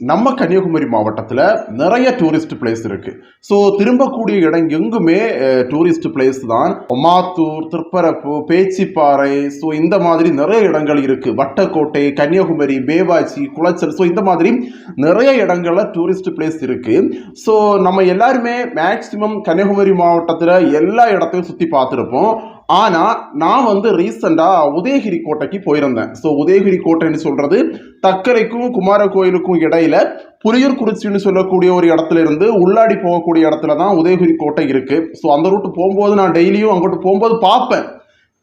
நம்ம கன்னியாகுமரி மாவட்டத்தில் நிறைய டூரிஸ்ட் பிளேஸ் இருக்குது ஸோ திரும்பக்கூடிய இடம் எங்குமே டூரிஸ்ட் பிளேஸ் தான். ஒமாத்தூர் திருப்பரப்பு பேச்சிப்பாறை ஸோ இந்த மாதிரி நிறைய இடங்கள் இருக்குது வட்டக்கோட்டை கன்னியாகுமரி பேவாச்சி குளச்சல் ஸோ இந்த மாதிரி நிறைய இடங்களில் டூரிஸ்ட் பிளேஸ் இருக்குது ஸோ நம்ம எல்லாருமே மேக்சிமம் கன்னியாகுமரி மாவட்டத்தில் எல்லா இடத்தையும் சுற்றி பார்த்துருப்போம். ஆனால் நான் வந்து ரீசெண்டாக உதயகிரி கோட்டைக்கு போயிருந்தேன். ஸோ உதயகிரி கோட்டைன்னு சொல்கிறது தக்கரைக்கும் குமார கோயிலுக்கும் இடையில புலியூர் குறிச்சின்னு சொல்லக்கூடிய ஒரு இடத்துல இருந்து உள்ளாடி போகக்கூடிய இடத்துல தான் உதயகிரி கோட்டை இருக்கு. ஸோ அந்த ரூட்டு போகும்போது நான் டெய்லியும் அங்கிட்டு போகும்போது பார்ப்பேன்.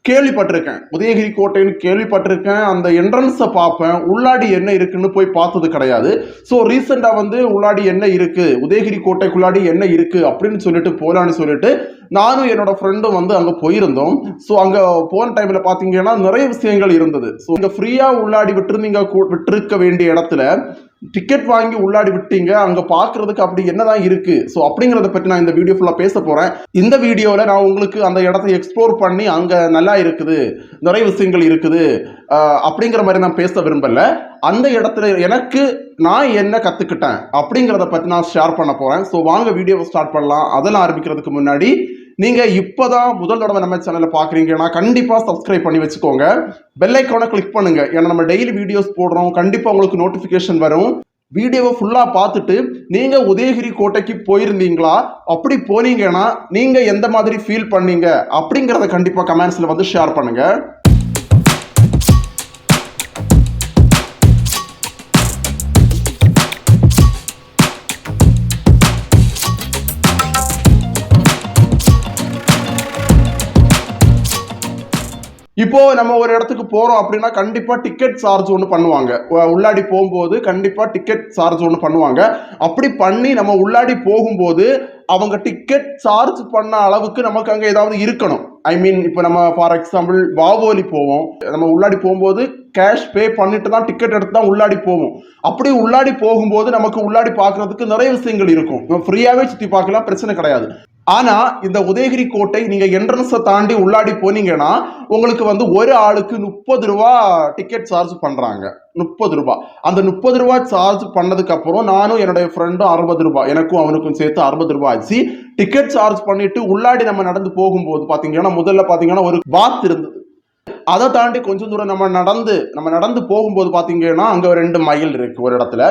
கேள்விப்பட்டிருக்கேன். உதயகிரி கோட்டைன்னு கேள்விப்பட்டிருக்கேன். அந்த என்ட்ரன்ஸை பார்ப்பேன். உள்ளாடி என்ன இருக்குன்னு போய் பார்த்தது கிடையாது. ஸோ ரீசெண்டாக வந்து உள்ளாடி என்ன இருக்குது உதயகிரி கோட்டைக்குள்ளாடி என்ன இருக்குது அப்படின்னு சொல்லிட்டு போகலான்னு சொல்லிட்டு நானும் என்னோட ஃப்ரெண்டும் வந்து அங்கே போயிருந்தோம். ஸோ அங்கே போன டைமில் பார்த்தீங்கன்னா நிறைய விஷயங்கள் இருந்தது. ஸோ இங்கே ஃப்ரீயாக உள்ளாடி விட்டுருந்தீங்க கூ- விட்டிருக்க வேண்டிய இடத்துல டிக்கெட் வாங்கி உள்ளாடி விட்டீங்க அங்கே பார்க்கறதுக்கு அப்படி என்னதான் இருக்கு? ஸோ அப்படிங்கிறத பற்றி நான் இந்த வீடியோ ஃபுல்லாக பேச போகிறேன் இந்த வீடியோவில் நான் உங்களுக்கு அந்த இடத்த எக்ஸ்ப்ளோர் பண்ணி அங்கே நல்லா இருக்குது நிறைய விஷயங்கள் இருக்குது அப்படிங்கிற மாதிரி நான் பேச விரும்பல. அந்த இடத்துல எனக்கு நான் என்ன கற்றுக்கிட்டேன் அப்படிங்கிறத பற்றி நான் ஷேர் பண்ண போகிறேன் ஸோ வாங்க வீடியோவை ஸ்டார்ட் பண்ணலாம். அதெல்லாம் ஆரம்பிக்கிறதுக்கு முன்னாடி நீங்கள் இப்போ தான் முதல் தடவை நம்ம சேனலில் பார்க்குறீங்கன்னா கண்டிப்பாக சப்ஸ்கிரைப் பண்ணி வச்சுக்கோங்க. பெல் ஐக்கானை கிளிக் பண்ணுங்க. ஏன்னா நம்ம டெய்லி வீடியோஸ் போடுறோம். கண்டிப்பாக உங்களுக்கு நோட்டிஃபிகேஷன் வரும். வீடியோவை ஃபுல்லாக பார்த்துட்டு நீங்கள் உதயகிரி கோட்டைக்கு போயிருந்தீங்களா? அப்படி போனீங்கன்னா நீங்கள் எந்த மாதிரி ஃபீல் பண்ணீங்க? அப்படிங்கிறத கண்டிப்பாக கமெண்ட்ஸில் வந்து ஷேர் பண்ணுங்கள் இப்போ நம்ம ஒரு இடத்துக்கு போறோம் அப்படின்னா கண்டிப்பா டிக்கெட் சார்ஜ் ஒன்று பண்ணுவாங்க. உள்ளாடி போகும்போது கண்டிப்பா டிக்கெட் சார்ஜ் ஒன்று பண்ணுவாங்க. அப்படி பண்ணி நம்ம உள்ளாடி போகும்போது அவங்க டிக்கெட் சார்ஜ் பண்ண அளவுக்கு நமக்கு அங்கே ஏதாவது இருக்கணும். ஐ மீன் இப்போ நம்ம ஃபார் எக்ஸாம்பிள் வாவோலி போவோம். நம்ம உள்ளாடி போகும்போது கேஷ் பே பண்ணிட்டு தான் டிக்கெட் எடுத்து தான் உள்ளாடி போவோம். அப்படி உள்ளாடி போகும்போது நமக்கு உள்ளாடி பார்க்கறதுக்கு நிறைய விஷயங்கள் இருக்கும். ஃப்ரீயாகவே சுற்றி பார்க்கலாம் பிரச்சனை கிடையாது. ஆனா இந்த உதயகிரி கோட்டை நீங்க என்ட்ரன்ஸை தாண்டி உள்ளாடி போனீங்கன்னா உங்களுக்கு வந்து ஒரு ஆளுக்கு முப்பது ரூபா டிக்கெட் சார்ஜ் பண்றாங்க. முப்பது ரூபா. அந்த முப்பது ரூபா சார்ஜ் பண்ணதுக்கு அப்புறம் நானும் என்னுடைய ஃப்ரெண்டும் அறுபது ரூபாய் எனக்கும் அவனுக்கும் சேர்த்து அறுபது ரூபாய் ஆச்சு. டிக்கெட் சார்ஜ் பண்ணிட்டு உள்ளாடி நம்ம நடந்து போகும்போது பாத்தீங்கன்னா முதல்ல பாத்தீங்கன்னா ஒரு பாத் இருந்தது. அதை தாண்டி கொஞ்சம் தூரம் நம்ம நடந்து நம்ம நடந்து போகும்போது பார்த்தீங்கன்னா அங்கே ஒரு ரெண்டு மைல் இருக்கு ஒரு இடத்துல.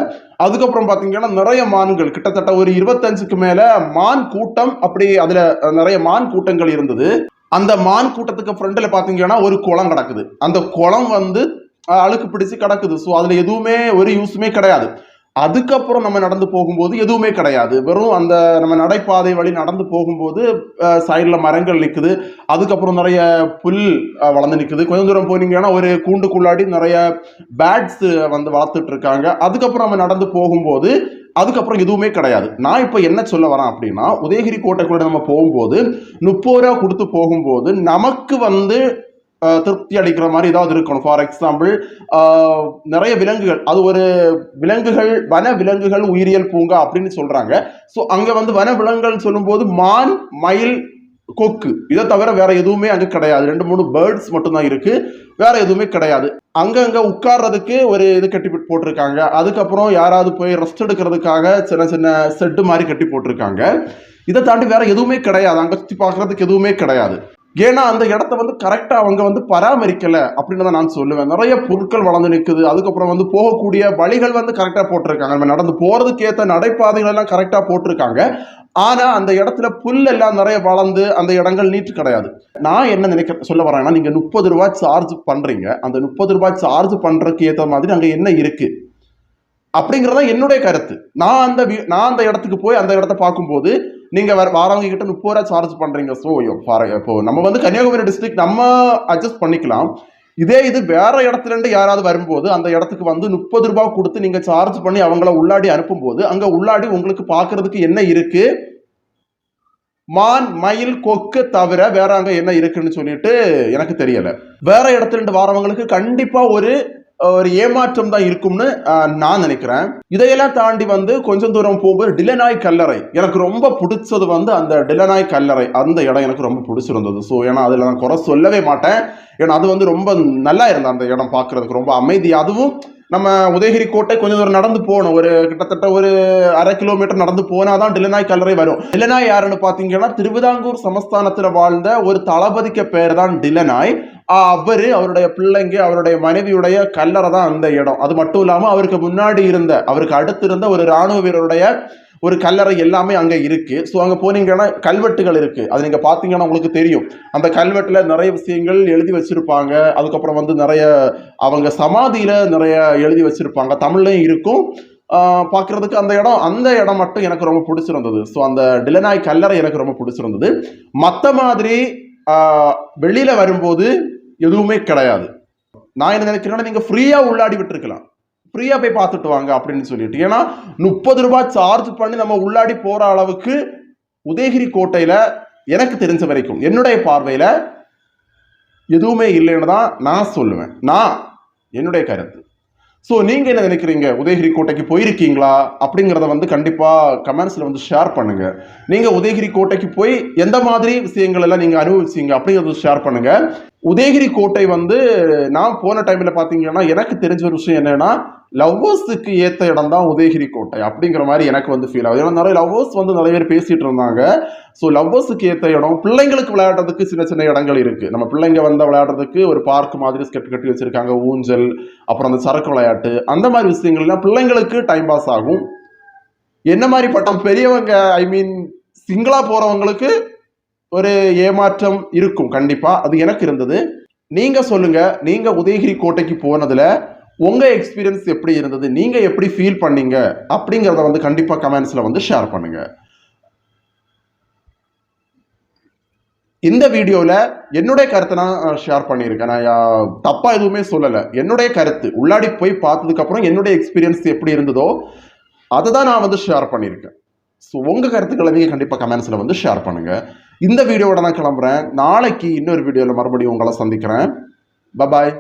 அதுக்கப்புறம் பார்த்தீங்கன்னா நிறைய மான்கள் கிட்டத்தட்ட ஒரு இருபத்தஞ்சுக்கு மேலே மான் கூட்டம் அப்படி அதில் நிறைய மான் கூட்டங்கள் இருந்தது. அந்த மான் கூட்டத்துக்கு ஃப்ரண்டில் பார்த்தீங்கன்னா ஒரு குளம் கிடக்குது. அந்த குளம் வந்து அழுக்கு பிடிச்சு கிடக்குது. ஸோ அதில் எதுவுமே ஒரு யூஸுமே கிடையாது. அதுக்கப்புறம் நம்ம நடந்து போகும்போது எதுவுமே கிடையாது. வெறும் அந்த நம்ம நடைபாதை வழி நடந்து போகும்போது சைடில் மரங்கள் நிற்குது அதுக்கப்புறம் நிறைய புல் வளர்ந்து நிற்குது கொஞ்சம் தூரம் போனீங்கன்னா ஒரு கூண்டுக்குள்ளாடி நிறைய பேட்ஸ் வந்து வளர்த்துட்டு இருக்காங்க அதுக்கப்புறம் நம்ம நடந்து போகும்போது அதுக்கப்புறம் எதுவுமே கிடையாது. நான் இப்போ என்ன சொல்ல வரேன் அப்படின்னா உதயகிரி கோட்டைக்குள்ள நம்ம போகும்போது முப்பது ரூபா கொடுத்து போகும்போது நமக்கு வந்து திருப்தி அளிக்கிற மாதிரி ஏதாவது இருக்கணும். ஃபார் எக்ஸாம்பிள் நிறைய விலங்குகள் அது ஒரு விலங்குகள் வன விலங்குகள் உயிரியல் பூங்கா அப்படின்னு சொல்கிறாங்க ஸோ அங்கே வந்து வன விலங்குகள் சொல்லும்போது மான் மயில் கொக்கு. இதை தவிர வேற எதுவுமே அங்கே கிடையாது. ரெண்டு மூணு பேர்ட்ஸ் மட்டும்தான் இருக்கு. வேற எதுவுமே கிடையாது. அங்கங்கே உட்கார்றதுக்கு ஒரு இது கட்டி போட்டிருக்காங்க. அதுக்கப்புறம் யாராவது போய் ரெஸ்ட் எடுக்கிறதுக்காக சின்ன சின்ன செட்டு மாதிரி கட்டி போட்டிருக்காங்க. இதை தாண்டி வேற எதுவுமே கிடையாது. அங்கே சுற்றி பார்க்கறதுக்கு எதுவுமே கிடையாது. ஏன்னா அந்த இடத்த வந்து கரெக்டாக அவங்க வந்து பராமரிக்கலை அப்படின்னு தான் நான் சொல்லுவேன். நிறைய பொருட்கள் வளர்ந்து நிற்குது அதுக்கப்புறம் வந்து போகக்கூடிய வழிகள் வந்து கரெக்டாக போட்டிருக்காங்க. நம்ம நடந்து போகிறதுக்கேற்ற நடைபாதைகள் எல்லாம் கரெக்டாக போட்டிருக்காங்க. ஆனால் அந்த இடத்துல புல் எல்லாம் நிறைய வளர்ந்து அந்த இடங்கள் நீட்டு கிடையாது. நான் என்ன நினைக்க சொல்ல வரேன்னா நீங்கள் முப்பது ரூபாய் சார்ஜ் பண்ணுறீங்க அந்த முப்பது ரூபாய் சார்ஜ் பண்ணுறதுக்கு ஏற்ற மாதிரி அங்கே என்ன இருக்குது அப்படிங்கிறதான் என்னுடைய கருத்து. நான் அந்த நான் அந்த இடத்துக்கு போய் அந்த இடத்த பார்க்கும்போது நீங்க வர வாரவங்க கிட்ட முப்பது ரூபா சார்ஜ் பண்றீங்க. ஸோ இப்போ நம்ம வந்து கன்னியாகுமரி டிஸ்ட்ரிக்ட் நம்ம அட்ஜஸ்ட் பண்ணிக்கலாம். இதே இது வேற இடத்துல இருந்து யாராவது வரும்போது அந்த இடத்துக்கு வந்து முப்பது ரூபாய் கொடுத்து நீங்க சார்ஜ் பண்ணி அவங்கள உள்ளாடி அனுப்பும்போது அங்க உள்ளாடி உங்களுக்கு பார்க்கறதுக்கு என்ன இருக்கு? மான் மயில் கொக்கு தவிர வேற அங்க என்ன இருக்குன்னு சொல்லிட்டு எனக்கு தெரியல. வேற இடத்துல இருந்து வரவங்களுக்கு கண்டிப்பா ஒரு ஒரு ஏமாற்றம் தான் இருக்கும்னு நான் நினைக்கிறேன். இதையெல்லாம் தாண்டி வந்து கொஞ்சம் தூரம் போகும்போது டிலனாய் கல்லறை. எனக்கு ரொம்ப பிடிச்சது வந்து அந்த டிலனாய் கல்லறை. அந்த இடம் எனக்கு ரொம்ப பிடிச்சிருந்தது. ஸோ ஏன்னா அதில் நான் குறை சொல்லவே மாட்டேன். ஏன்னா அது வந்து ரொம்ப நல்லா இருந்தது அந்த இடம் பார்க்கறதுக்கு. ரொம்ப அமைதி. அதுவும் நம்ம உதயகிரி கோட்டை கொஞ்சம் தூரம் நடந்து போகணும். ஒரு கிட்டத்தட்ட ஒரு அரை கிலோமீட்டர் நடந்து போனால் தான் டிலனாய் கல்லறை வரும். டில்லனாய் யாருன்னு பார்த்தீங்கன்னா திருவிதாங்கூர் சமஸ்தானத்தில் வாழ்ந்த ஒரு தளபதிக்கு பேர் தான் டிலனாய் அவர் அவருடைய பிள்ளைங்க அவருடைய மனைவியுடைய கல்லறை தான் அந்த இடம். அது மட்டும் இல்லாமல் அவருக்கு முன்னாடி இருந்த அவருக்கு அடுத்து இருந்த ஒரு ராணுவ வீரருடைய ஒரு கல்லறை எல்லாமே அங்க இருக்கு. ஸோ அங்க போனீங்கன்னா கல்வெட்டுகள் இருக்கு. அது நீங்க பாத்தீங்கன்னா உங்களுக்கு தெரியும். அந்த கல்வெட்டுல நிறைய விஷயங்கள் எழுதி வச்சிருப்பாங்க. அதுக்கப்புறம் வந்து நிறைய அவங்க சமாதியில நிறைய எழுதி வச்சிருப்பாங்க. தமிழ்லையும் இருக்கும். பார்க்குறதுக்கு அந்த இடம் அந்த இடம் மட்டும் எனக்கு ரொம்ப பிடிச்சிருந்தது. ஸோ அந்த டிலனாய் கல்லறை எனக்கு ரொம்ப பிடிச்சிருந்தது. மற்ற மாதிரி வெளியில் வரும்போது எதுவுமே கிடையாது. நான் என்ன நினைக்கிறேன்னா நீங்கள் ஃப்ரீயாக உள்ளாடி விட்டுருக்கலாம். ஃப்ரீயாக போய் பார்த்துட்டு வாங்க அப்படின்னு சொல்லிட்டு. ஏன்னா முப்பது ரூபாய் சார்ஜ் பண்ணி நம்ம உள்ளாடி போகிற அளவுக்கு உதயகிரி கோட்டையில் எனக்கு தெரிஞ்ச வரைக்கும் என்னுடைய பார்வையில் எதுவுமே இல்லைன்னு தான் நான் சொல்லுவேன். நான் என்னுடைய கருத்து. ஸோ நீங்கள் என்ன நினைக்கிறீங்க? உதயகிரி கோட்டைக்கு போயிருக்கீங்களா? அப்படிங்கிறத வந்து கண்டிப்பாக கமெண்ட்ஸில் வந்து ஷேர் பண்ணுங்க. நீங்கள் உதயகிரி கோட்டைக்கு போய் எந்த மாதிரி விஷயங்கள் எல்லாம் நீங்கள் அனுபவிச்சீங்க அப்படிங்கறத ஷேர் பண்ணுங்க. உதயகிரி கோட்டை வந்து நான் போன டைம்ல பாத்தீங்கன்னா எனக்கு தெரிஞ்ச ஒரு விஷயம் என்னன்னா லவ்வர்ஸுக்கு ஏத்த இடம் தான் உதயகிரி கோட்டை அப்படிங்கிற மாதிரி எனக்கு வந்து ஃபீல் ஆகுது. ஏன்னா நிறைய லவ்வர்ஸ் வந்து நிறைய பேர் பேசிட்டு இருந்தாங்க. ஸோ லவ்வர்ஸுக்கு ஏத்த இடம் பிள்ளைங்களுக்கு விளையாடுறதுக்கு சின்ன சின்ன இடங்கள் இருக்கு. நம்ம பிள்ளைங்க வந்து விளையாடுறதுக்கு ஒரு பார்க் மாதிரி ஸ்கெட் கட்டி வச்சிருக்காங்க. ஊஞ்சல் அப்புறம் அந்த சரக்கு விளையாட்டு அந்த மாதிரி விஷயங்கள்லாம் பிள்ளைங்களுக்கு டைம் பாஸ் ஆகும். என்ன மாதிரி பட்டம்? பெரியவங்க ஐ மீன் சிங்கிளா போறவங்களுக்கு ஒரு ஏமாற்றம் இருக்கும். கண்டிப்பாக அது எனக்கு இருந்தது. நீங்கள் சொல்லுங்கள் நீங்கள் உதயகிரி கோட்டைக்கு போனதில் உங்கள் எக்ஸ்பீரியன்ஸ் எப்படி இருந்தது? நீங்கள் எப்படி ஃபீல் பண்ணீங்க? அப்படிங்கிறத வந்து கண்டிப்பாக கமெண்ட்ஸில் வந்து ஷேர் பண்ணுங்கள் இந்த வீடியோவில் என்னுடைய கருத்தை நான் ஷேர் பண்ணியிருக்கேன். நான் தப்பாக எதுவுமே சொல்லலை. என்னுடைய கருத்து உள்ளாடி போய் பார்த்ததுக்கப்புறம் என்னுடைய எக்ஸ்பீரியன்ஸ் எப்படி இருந்ததோ அதை தான் நான் வந்து ஷேர் பண்ணியிருக்கேன். ஸோ உங்கள் கருத்துக்களை நீங்கள் கண்டிப்பாக கமெண்ட்ஸில் வந்து ஷேர் பண்ணுங்கள் இந்த வீடியோவோட நான் கிளம்புறேன். நாளைக்கு இன்னொரு வீடியோவில் மறுபடியும் உங்களை சந்திக்கிறேன். பபாய்